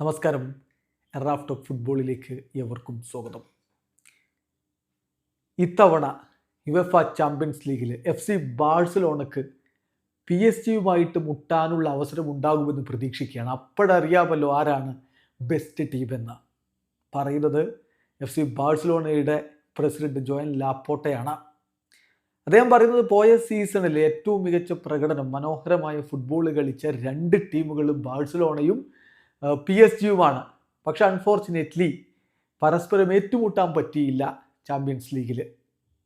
നമസ്കാരം. എറാഫ് ടോക്ക് ഫുട്ബോളിലേക്ക് എവർക്കും സ്വാഗതം. ഇത്തവണ യുവഫ ചാമ്പ്യൻസ് ലീഗിൽ എഫ് സി ബാഴ്സലോണക്ക് പി എസ് ജിയുമായിട്ട് മുട്ടാനുള്ള അവസരം ഉണ്ടാകുമെന്ന് പ്രതീക്ഷിക്കുകയാണ്. അപ്പോഴറിയാമല്ലോ ആരാണ് ബെസ്റ്റ് ടീം എന്ന്. പറയുന്നത് എഫ് സി ബാഴ്സലോണയുടെ പ്രസിഡന്റ് ജോയൻ ലാപ്പോട്ടയാണ്. അദ്ദേഹം പറയുന്നത് പോയ സീസണിലെ ഏറ്റവും മികച്ച പ്രകടനം മനോഹരമായ ഫുട്ബോൾ കളിച്ച രണ്ട് ടീമുകളും ബാഴ്സലോണയും പി എസ് ജിയുമാണ്. പക്ഷെ അൺഫോർച്ചുനേറ്റ്ലി പരസ്പരം ഏറ്റുമുട്ടാൻ പറ്റിയില്ല ചാമ്പ്യൻസ് ലീഗിൽ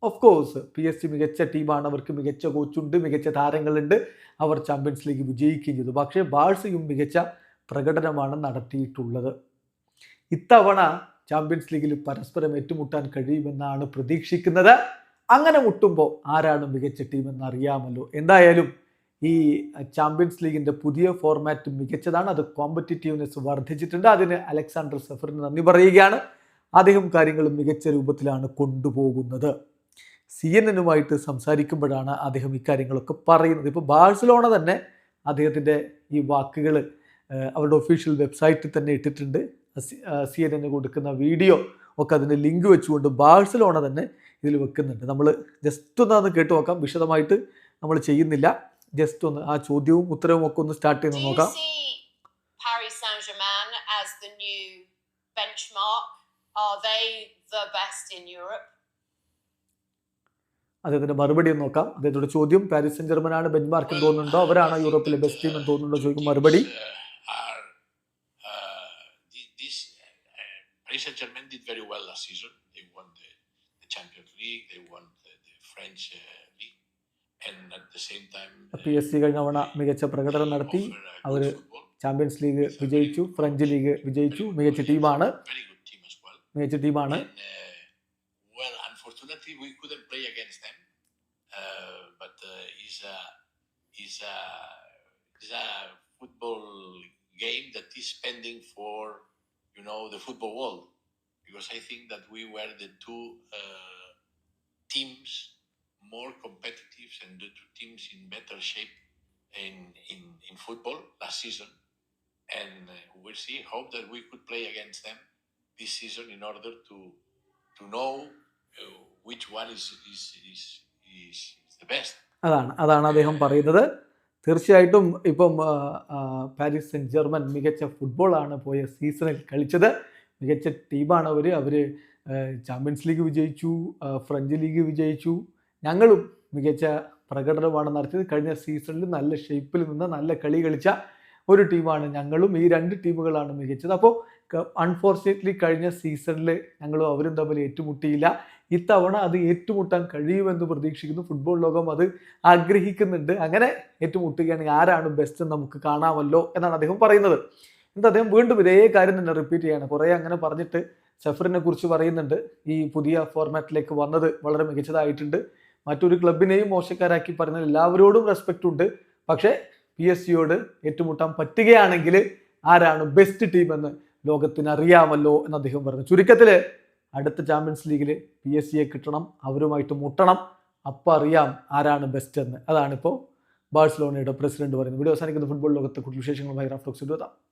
of course P S G മികച്ച ടീമാണ് അവർക്ക് മികച്ച കോച്ചുണ്ട് മികച്ച താരങ്ങളുണ്ട്. അവർ ചാമ്പ്യൻസ് ലീഗ് വിജയിക്കുകയും ചെയ്തു. പക്ഷേ ബാഴ്സയും മികച്ച പ്രകടനമാണ് നടത്തിയിട്ടുള്ളത്. ഇത്തവണ ചാമ്പ്യൻസ് ലീഗിൽ പരസ്പരം ഏറ്റുമുട്ടാൻ കഴിയുമെന്നാണ് പ്രതീക്ഷിക്കുന്നത്. അങ്ങനെ മുട്ടുമ്പോൾ ആരാണ് മികച്ച ടീമെന്ന് അറിയാമല്ലോ എന്തായാലും ഈ ചാമ്പ്യൻസ് ലീഗിന്റെ പുതിയ ഫോർമാറ്റ് മികച്ചതാണ്. അത് കോമ്പറ്റീറ്റീവ്നെസ് വർദ്ധിച്ചിട്ടുണ്ട്. അതിന് അലക്സാണ്ടർ സഫറിന് നന്ദി പറയുകയാണ്. അദ്ദേഹം കാര്യങ്ങൾ മികച്ച രൂപത്തിലാണ് കൊണ്ടുപോകുന്നത്. സി എൻ എനുമായിട്ട് സംസാരിക്കുമ്പോഴാണ് അദ്ദേഹം ഇക്കാര്യങ്ങളൊക്കെ പറയുന്നത്. ഇപ്പോൾ ബാഴ്സലോണ തന്നെ അദ്ദേഹത്തിന്റെ ഈ വാക്കുകൾ അവരുടെ ഒഫീഷ്യൽ വെബ്സൈറ്റിൽ തന്നെ ഇട്ടിട്ടുണ്ട്. സി എൻ എന്ന് കൊടുക്കുന്ന വീഡിയോ ഒക്കെ അതിന്റെ ലിങ്ക് വെച്ചുകൊണ്ട് ബാഴ്സലോണ തന്നെ ഇതിൽ വെക്കുന്നുണ്ട്. നമ്മൾ ജസ്റ്റ് ഒന്ന് അത് കേട്ട് നോക്കാം. വിശദമായിട്ട് നമ്മൾ ചെയ്യുന്നില്ല. ജസ്റ്റ് ഒന്ന് ആ ചോദ്യവും ഉത്തരവും ഒക്കെ ഒന്ന് സ്റ്റാർട്ട് ചെയ്ത് നോക്കാം Paris Saint Germain as the new benchmark? Are they the best in Europe? അദ്ദേഹത്തിന്റെ മറുപടി നോക്കാം അദ്ദേഹത്തോട് ചോദ്യം പാരീസ് സെന്റ് ജർമ്മൻ ആണ് ബെഞ്ച്മാർക്ക് എന്ന് തോന്നുന്നുണ്ടോ അവരാണ് യൂറോപ്പിലെ ബെസ്റ്റ് ടീം എന്ന് തോന്നുന്നുണ്ടോ ചോദിക്കും മറുപടി Uh, uh, uh, Paris Saint Germain did very well last season. They won the, the Champions League, they won the, the French uh, league, P S C കഴിഞ്ഞ തവണ മികച്ച പ്രകടനം നടത്തി uh, football. ചാമ്പ്യൻസ് ലീഗ് വിജയിച്ചു French league വിജയിച്ചു മികച്ച ടീമാണ് മികച്ച ടീമാണ് uh. Uh, uh, game that is pending for you know the football world because I think that we were the two uh, teams more competitive and the two teams in better shape in in, in football last season, and uh, we'll see. Hope that we could play against them this season in order to to know uh, which one is is, is is is the best. അതാണ് അതാണ് അദ്ദേഹം പറയുന്നത് തീർച്ചയായിട്ടും ഇപ്പം Paris Sen German മികച്ച ഫുട്ബോളാണ് പോയ സീസണിൽ കളിച്ചത് മികച്ച ടീമാണ് അവർ അവർ ചാമ്പ്യൻസ് ലീഗ് വിജയിച്ചു ഫ്രഞ്ച് ലീഗ് വിജയിച്ചു ഞങ്ങളും മികച്ച പ്രകടനമാണ് നടത്തിയത്. കഴിഞ്ഞ സീസണിൽ നല്ല ഷേപ്പിൽ നിന്ന് നല്ല കളി കളിച്ച ഒരു ടീമാണ് ഞങ്ങളും. ഈ രണ്ട് ടീമുകളാണ് മികച്ചത്. അപ്പോൾ അൺഫോർച്ചുനേറ്റ്ലി കഴിഞ്ഞ സീസണിൽ ഞങ്ങളും അവരും തമ്മിൽ ഏറ്റുമുട്ടിയില്ല. ഇത്തവണ അത് ഏറ്റുമുട്ടാൻ കഴിയുമെന്ന് പ്രതീക്ഷിക്കുന്നു. ഫുട്ബോൾ ലോകം അത് ആഗ്രഹിക്കുന്നുണ്ട്. അങ്ങനെ ഏറ്റുമുട്ടുകയാണെങ്കിൽ ആരാണ് ബെസ്റ്റ് എന്ന് നമുക്ക് കാണാമല്ലോ എന്നാണ് അദ്ദേഹം പറയുന്നത്. എന്നിട്ട് അദ്ദേഹം വീണ്ടും ഇതേ കാര്യം തന്നെ റിപ്പീറ്റ് ചെയ്യാണ്. കുറേ അങ്ങനെ പറഞ്ഞിട്ട് സഫറിനെ കുറിച്ച് പറയുന്നുണ്ട്. ഈ പുതിയ ഫോർമാറ്റിലേക്ക് വന്നത് വളരെ മികച്ചതായിട്ടുണ്ട്. മറ്റൊരു ക്ലബിനെയും മോശക്കാരാക്കി പറഞ്ഞാൽ എല്ലാവരോടും റെസ്പെക്റ്റ് ഉണ്ട്. പക്ഷേ പി എസ് സിയോട് ഏറ്റുമുട്ടാൻ പറ്റുകയാണെങ്കിൽ ആരാണ് ബെസ്റ്റ് ടീം എന്ന് ലോകത്തിന് അറിയാമല്ലോ എന്ന് അദ്ദേഹം പറഞ്ഞു. ചുരുക്കത്തിൽ അടുത്ത ചാമ്പ്യൻസ് ലീഗിൽ പി എസ് സിയെ കിട്ടണം അവരുമായിട്ട് മുട്ടണം. അപ്പം അറിയാം ആരാണ് ബെസ്റ്റ് എന്ന്. അതാണിപ്പോൾ ബാഴ്സലോണയുടെ പ്രസിഡന്റ് പറയുന്നത്. വീഡിയോ അവസാനിക്കുന്ന. ഫുട്ബോൾ ലോകത്തെ കൂടുതൽ വിശേഷങ്ങളുമായി റാഫ്ലോക്സ് എത്താം